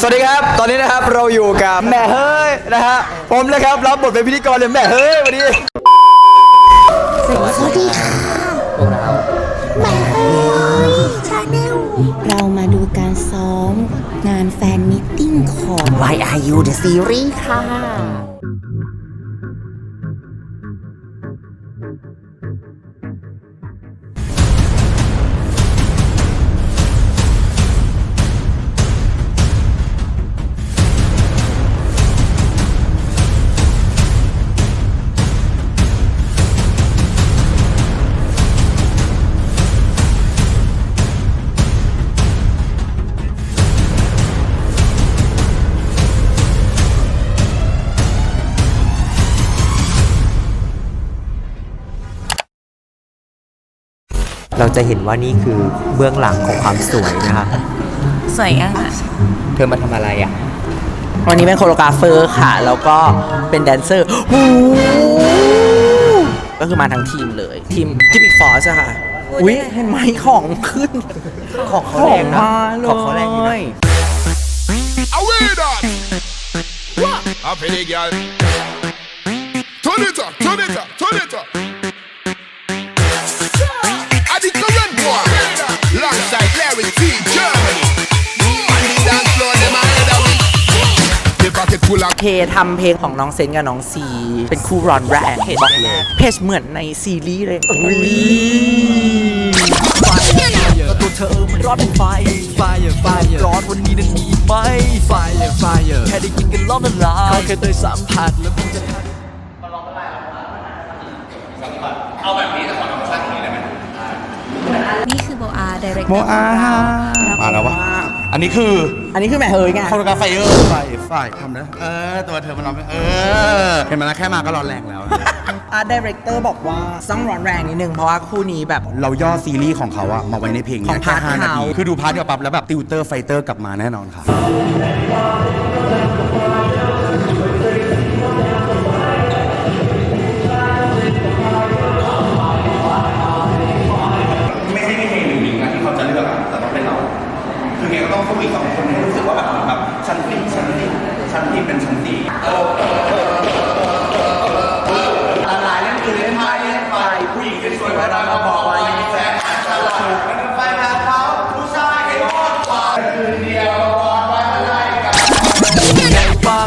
สวัสดีครับ ตอนนี้นะครับเราอยู่กับแม่เฮ้ยนะฮะ ผมนะครับรับบทเป็นพิธีกรเลยแม่เฮ้ยวันนี้ สวัสดีค่ะพวกเราหมายเอ้ยชาแนลเรามาดูการซ้อมงานแฟนมิทติ้งของ Why Are You The Series ค่ะ จะเห็นว่านี่คือเบื้องหลังของความสวยนะคะ สวยยังอะเธอมาทำอะไรอะ วันนี้เป็นโคโรกราฟเฟอร์ค่ะ แล้วก็เป็นแดนเซอร์หูก็คือมาทั้งทีมเลย ทีมทีมอีกฟอร์สค่ะ อุ้ยเห็นไหมของขึ้น ของเขาแรงนะมาเลของเขาแรงอยู่นะย Away that! Happy the girl. Turn it up, turn it up, turn it up. The pocket full of เพทำเพลงของน้องเซนกับน้องซี เป็นคู่ร้อนแรงบอกเลย เพจเหมือนในซีรีส์เลยอุ้ยก็ตัวเธอมันร้อนเป็นไฟไฟไฟร้อนวันนี้นั้นมีอีกไหมไฟไฟแค่ได้ยินกันร้อนละลายเขาแค่ได้สัมผัสแล้วคงจะทันนี่คือโบอาร์ดีเรกโมอามาแล้ววะอันนี้คือ อันนี้คือแม่เฮยไง โคโรกราฟไฟเออร์ไฟไฟทำนะเออ ตัวเธอมันร้อนเออ เห็นไหมล่ะแค่มาก็ร้อนแรงแล้ว อาร์ตดีเรคเตอร์บอกว่าต้องร้อนแรงนิดนึงเพราะว่าคู่นี้แบบ เราย่อซีรีส์ของเขาอะมาไว้ในเพลงขอเนี้งยแค่พาร์ทห้านาที เขา คือดูพาร์ทเดียวปั๊บแล้วแบบติวเตอร์ไฟเตอร์กลับมาแน่นอนค่ะไ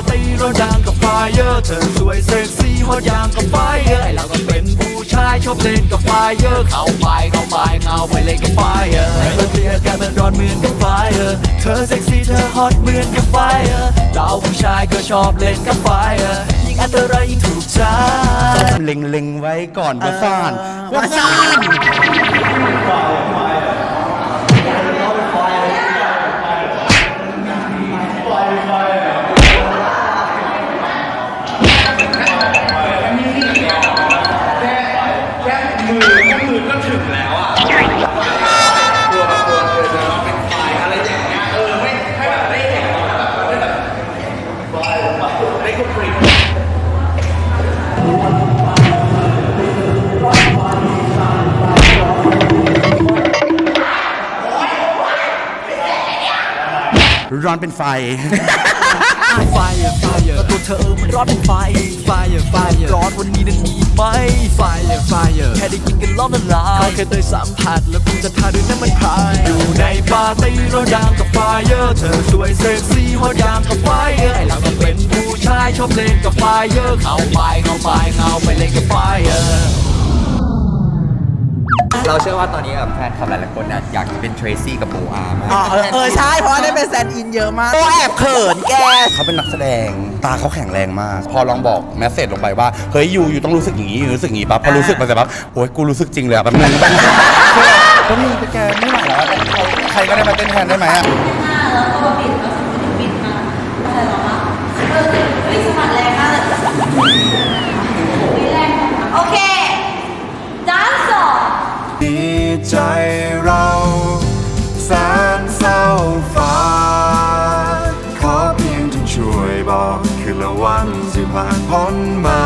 ตี้ร้อนดังกับไฟเออร์เธอสวยเซ็กซี่ฮอตอย่างกับไฟเออร์ไอเราก็เป็นผู้ชายชอบเล่นกับไฟเออร์เข้าไปเข้าไปเงาไปเล่นกับไฟเออร์เมื่อเทียกันมันร้อนเหมือนกับไฟเออร์เธอเซ็กซี่เธอฮอตเหมือนกับไฟเออร์เราผู้ชายก็ชอบเล่นกับไฟเออร์ยิ่งอันตรายยิ่งถูกใจเล็งเล็งๆไว้ก่อนว่าซ่านว่าซ่าน อนเป็นไฟ ไฟไฟก็ตัวเธอมันร้อนเป็นไฟ ไฟไฟร้อนวันนี้นั้นมีอีกไหมไฟไฟแค่ได้ยินกันร้อนละลายเขาแค่ได้สัมผัสแล้วคงจะทาด้วยน้ำมันพายอยู่ในปาร์ตี้ร้อนดังกับไฟเออร์เธอสวยเซ็กซี่ฮอตอย่างกับไฟเออร์ไอเราก็เป็นผู้ชายชอบเล่นกับไฟเออร์เข้าไปเข้าไปเงาไปเล่นกับไฟ เออร์เราเชื่อว่าตอนนี้แบบแฟนคลับหลายๆคนน่ะอยากเป็นเทรซี่กับโบอามากอ๋อเออเออใช่เพราะว่าได้เป็นแซนด์อินเยอะมากโอ้แอบเขินแก เขาเป็นนักแสดงตาเขาแข็งแรงมาก พอลองบอกแมสเซจลงไปว่าเฮ้ยยูยูต้องรู้สึกอย่างนี้ยูรู้สึกอย่างนี้ปั๊บพอรู้สึกไปเสร็จปั๊บโอ้ยกูรู้สึกจริงเลยอะแป๊บนึงแป๊บนึงแป๊บนึงแกไม่ไหวแล้วอะใครก็ได้มาเต้นแทนได้ไหมอะโอ พ้นมา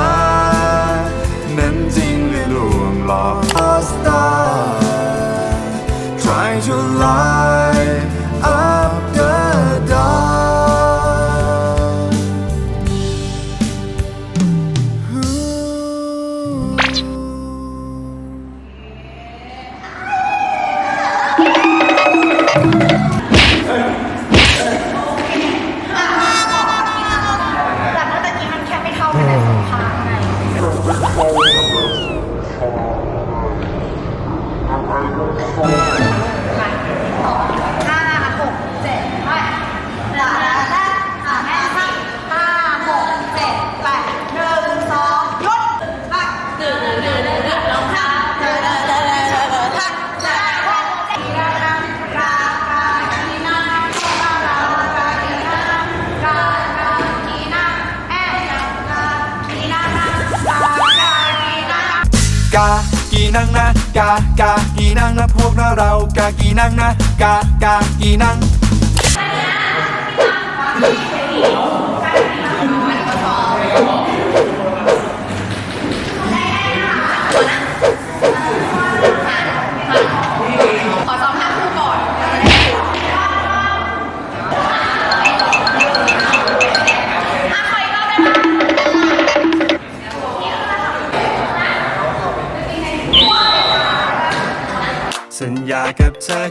นังนะกากากีนังนะพวกเราเรากากีนังนะกากากีนัง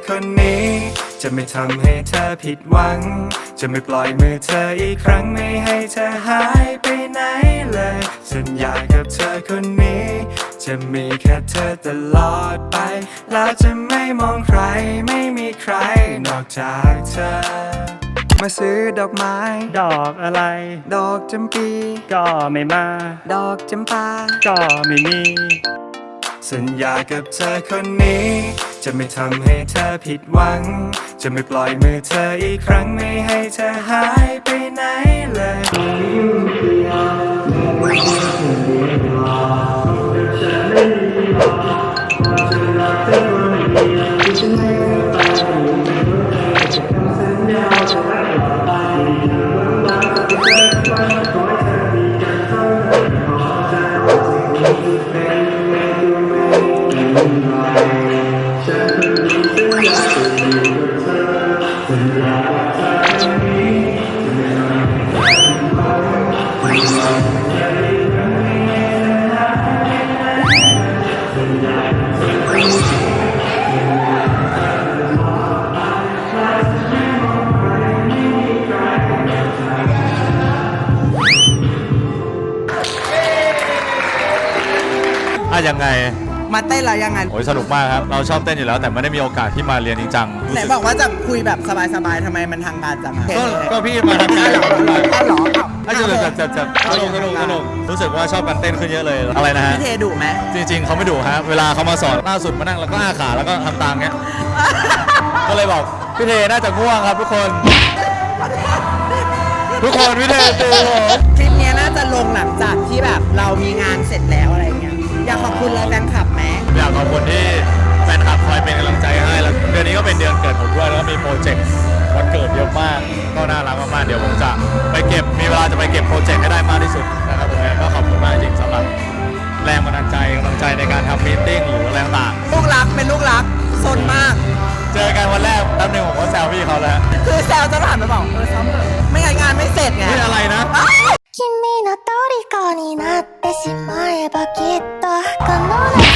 คนนี้ จะไม่ทำให้เธอผิดหวัง จะไม่ปล่อยมือเธออีกครั้งไม่ให้เธอหายไปไหนเลย สัญญากับเธอคนนี้ จะมีแค่เธอตลอดไป แล้วจะไม่มองใครไม่มีใครนอกจากเธอ มาซื้อดอกไม้ ดอกอะไร ดอกจำปี ก็ไม่มา ดอกจำปา ก็ไม่มี สัญญากับเธอคนนี้ จะไม่ทำให้เธอผิดหวัง จะไม่ปล่อยมือเธออีกครั้งไม่ให้เธอหายไปไหนเลยอ่มีเวลา ยังไง มาเต้นแล้วยังไงโอ้ยสนุกมากครับ เราชอบเต้นอยู่แล้ว แต่ไม่ได้มีโอกาสที่มาเรียนจริงจังไหนบอกว่าจะคุยแบบสบายๆทำไมมันทางการจังอะก็ก็พี่มาทำงานอ้าวเหรออ้าวเหรออะสนุกจะจะสนุกสนุกสนุกรู้สึกว่าชอบการเต้นขึ้นเยอะเลยอะไรนะฮะพี่เทดุไหมจริง ๆเขาไม่ดุฮะเวลาเขามาสอนล่าสุดมานั่งแล้วก็อ้าขาแล้วก็ทำตามเงี้ยก็เลยบอกพี่เทน่าจะง่วงครับทุกคน ทุกคนพี่เทตื่นผม คลิปเนี้ยน่าจะลงหลังจากที่แบบเรามีงานเสร็จแล้วอะไรเงี้ย อยากขอบคุณเลยแฟนคลับไหมอยากขอบคุณที่แฟนคลับคอยเป็นกำลังใจให้แล้วเดือนนี้ก็เป็นเดือนเกิดผมด้วยแล้วก็มีโปรเจกต์วันเกิดเยอะมากก็น่ารักมากๆเดี๋ยวผมจะไปเก็บมีเวลาจะไปเก็บโปรเจกต์ให้ได้มากที่สุดนะครับผมก็ขอบคุณมากจริงๆสำหรับแรงบันดาลใจกำลังใจในการทำมีตติ้งหรืออะไรต่างลูกรักเป็นลูกรักซนมากๆเจอกันวันแรกแป๊บหนึงผมก็แซวพี่เขาแล้วคือแซวจะผ่านไปบอกเออซ้อมเถอะไม่งั้นงานไม่เสร็จไงนี่อะไรนะ君の虜になってしまえばきっと可能な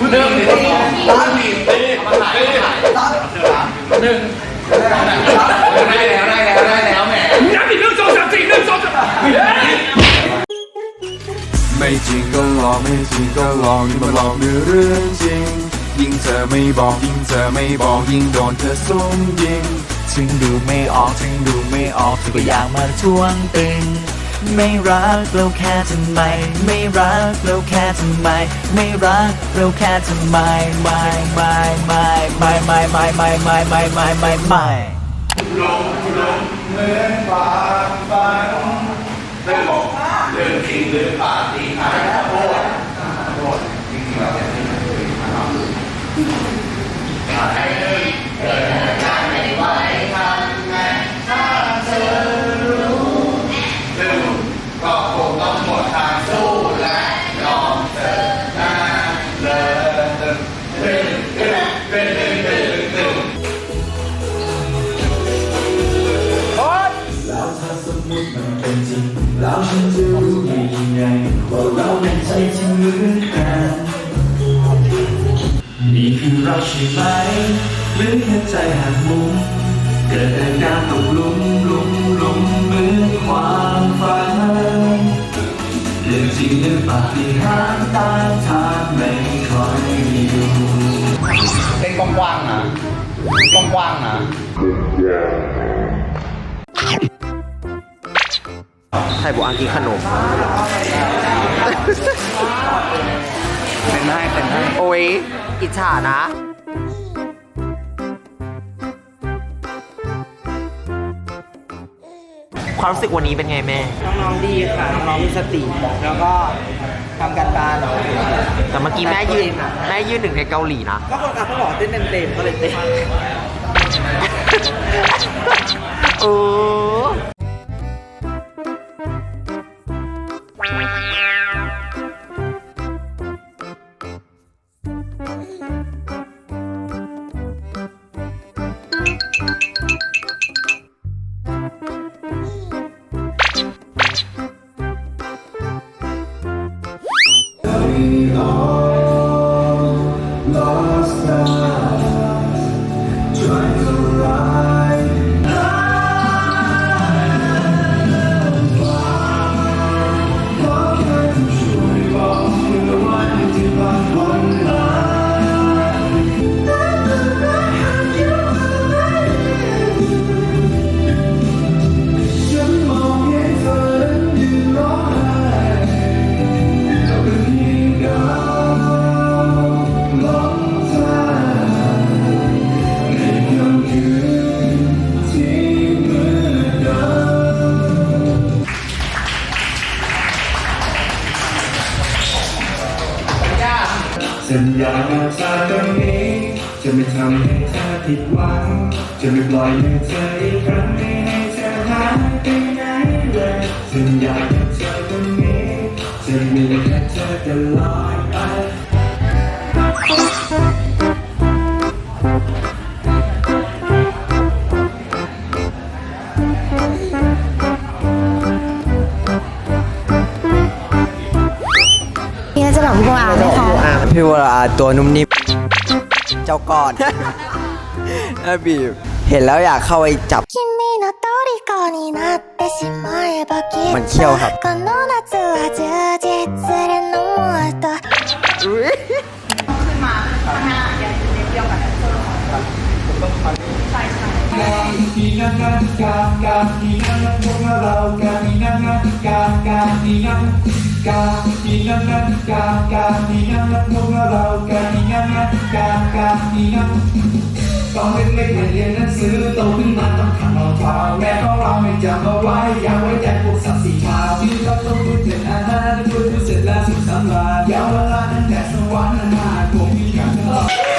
หนึ่งสองสามสี่หนึ่งได้แล้วได้แล้วได้แล้วแหมย้ำอีกหนึ่งสองสามสี่หนึ่งสองสามไม่จริงก็ลองไม่จริงก็ลองนี่มันลองเเรื่องจริง ยิ่งเธอไม่บอกยิ่งเธอไม่บอกยิ่งโดนเธอซุ่มยิงถึงดูไม่ออกถึงดูไม่ออกเธอก็อยากมาทวงติง ไม่รักเราแค่ทำไม ไม่รักเราแค่ทำไม ไม่รักเราแค่ทำไม ไม่ไม่ไม่ไม่ไม่ไม่ไม่ไม่ไม่ไม่ไม่ไม่เเรักใช่ไหมหรือแค่ใจหักมุม เกิดอาการตกลุมลุมลุมเหมือนความฝันเรื่องจริงหรือปาฏิหาริย์ตามทางไม่ค่อยมีอยู่เป็นกว้างๆนะกว้างๆนะไทยบอกอังกินขนม เป็นให้เป็นให้โอ้ยอิจฉานะ ความรู้สึกวันนี้เป็นไงแม่ น้องๆดีค่ะ น้องๆมีสติ แล้วก็ทำการบ้านแต่เมื่อกี้แม่ยืนแม่ยืนหนึ่งในเกาหลีนะ ก็คนอะเขาบอกเต้นเต็มๆก็เลยเต้นเอ จะไม่ปล่อยให้เธออีกครั้งไม่ให้เธอหายไปไหนเลยสัญญากับเธอตรงนี้จะมีแค่เธอตลอดไปเนี่ยจะบอกพี่โบอาไหมคะพี่วราตัวนุ่มนิ่มเจ้าก่อนน่าบีบ เห็นแล้วอยากเข้าไปจับ มันเขี้ยวครับ Thank you. ตอนเล็กๆไม่เรียนหนังสือโตขึ้นมาต้องขับรองเท้าแม่ของเราไม่จำเอาไว้อยากไว้ใจพวกสัตว์สีขาวที่เราต้องพูดถึงอาหารพูดถึงเสร็จแล้วสุขสำราญยาวเวลานั้นแต่สวรรค์นั้นมาผมมีกันตลอด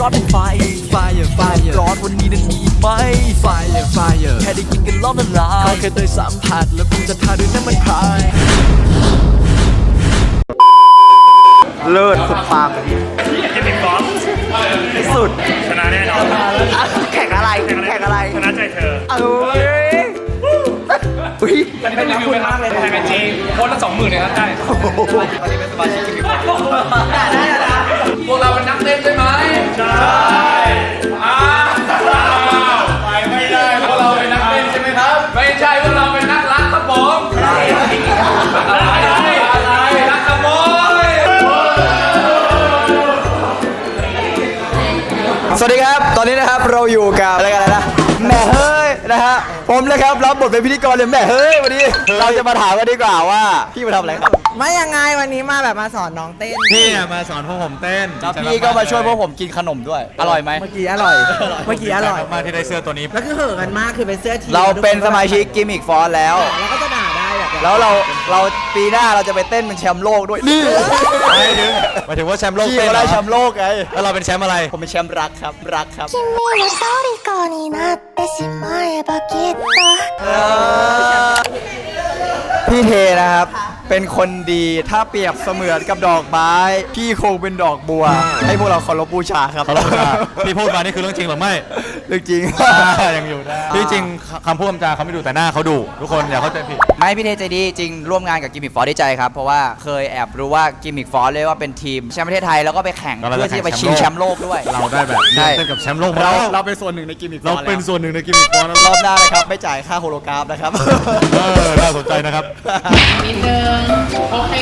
ร้อนเป็นไฟไฟเออร์ไฟเออร์ร้อนวันนี้นั้นมีไหมไฟเออร์ไฟเออร์แค่ได้กินกันร้อนละลายเขาแค่ได้สัมผัสแล้วคุณจะทาด้วยน้ำมันพรายเลิศสุดปังที่เป็นกอล์ฟสุด ชนะแน่นอนแข่งอะไรแข่งอะไร ชนะใจเธอเอ้ย อุ้ยตอนนี้ต้องรีวิวไหมครับทางไอจีโพสต์ละสองหมื่นเลยครับได้ตอนนี้เป็นสมาชิกที่มีความพวกเราเป็นนักเต้นใช่ไหมใช่อ้าวไปไม่ได้พวกเราเป็นนักเต้นใช่ไหมครับ ไม่ใช่พวกเราเป็นนักรักครับผมอะไรอะไรอะไรรักขโมยสวัสดีครับ ตอนนี้นะครับเราอยู่กับอะไรายกันน ผมเลยครับรับบทเป็นพิธีกรเลยแม่เฮ้ยวันนี้เราจะมาถามกันดีกว่าว่าพี่มาทำอะไรครับไม่ยังไงวันนี้มาแบบมาสอนน้องเต้นพี่อะมาสอนพวกผมเต้นแล้วพี่ก็มาช่วยพวกผมกินขนมด้วย อร่อยไหม เมื่อกี้อร่อย เมื่อกี้อร่อยมากที่ได้เสื้อตัวนี้ แล้วคือเหอะกันมากคือเป็นเสื้อทีมเราเป็นสมาชิกกิมมิกฟอร์แล้วเราก็จะด่าได้ แบบ แล้วเราเราปีหน้าเราจะไปเต้นเป็นแชมป์โลกด้วยนี่ หมายถึงหมายถึงว่าแชมป์โลก พี่ เต้น เขา เหร ได้ อ แชมป์โลกไง แล้วเราเป็นแชมป์อะไร ผมเป็นแชมป์รักครับรักครับ 君の虜になってしまえばきっと พี่เทนะครับ เป็นคนดีถ้าเปรียบเสมือนกับดอกไม้พี่คงเป็นดอกบัว ให้พวกเราเคารพบูชาครับเขาลงมาพี่พูดมานี่คือเรื่องจริงหรือไม่ เรื่องจริงยังอยู่ได้ที่จริงคำพูดคำจาเขาไม่ดูแต่หน้าเขาดูทุกคนอย่าเข้าใจผิด ไม่พี่เทใจดีจริงร่วมงานกับกิมมิกฟอร์ได้ใจครับ เพราะว่าเคยแอบรู้ว่ากิมมิกฟอร์เลยว่าเป็นทีมแชมป์ประเทศไทยแล้วก็ไปแข่งก็เราเพื่อจะที่จะไปแข่งชิงแชแชมมป์ป์โลโลกก ด้วย เราได้แบบใช่เต้นกับแชมป์โลกมาเราแล้วเราเป็นส่วนหนึ่งในกิมมิกฟอเราร์เป็นส่วนหนึ่งในกิมมิคฟอนรอบหน้านะครับไม่จ่ายค่าโฮโลกราฟนะครับ เออน่าสนใจนะครับ นิดนึงโอเค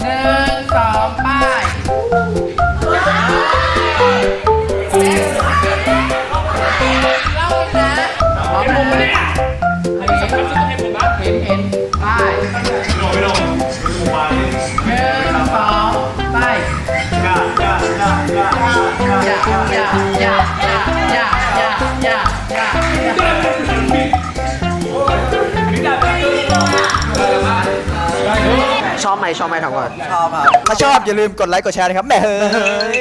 หนึ่งสองป้ายเล่านะพร้อมนะเห็นเห็นป้ายหนึ่งสองป้ายอย่าอย่าอย่าอย่าอย่าอย่าอย่าอย่าอย่าอย่า ชอบไหมชอบไหมถามก่อน ชอบครับ ถ้าชอบอย่าลืมกดไลค์กดแชร์นะครับแหม่เฮ้ย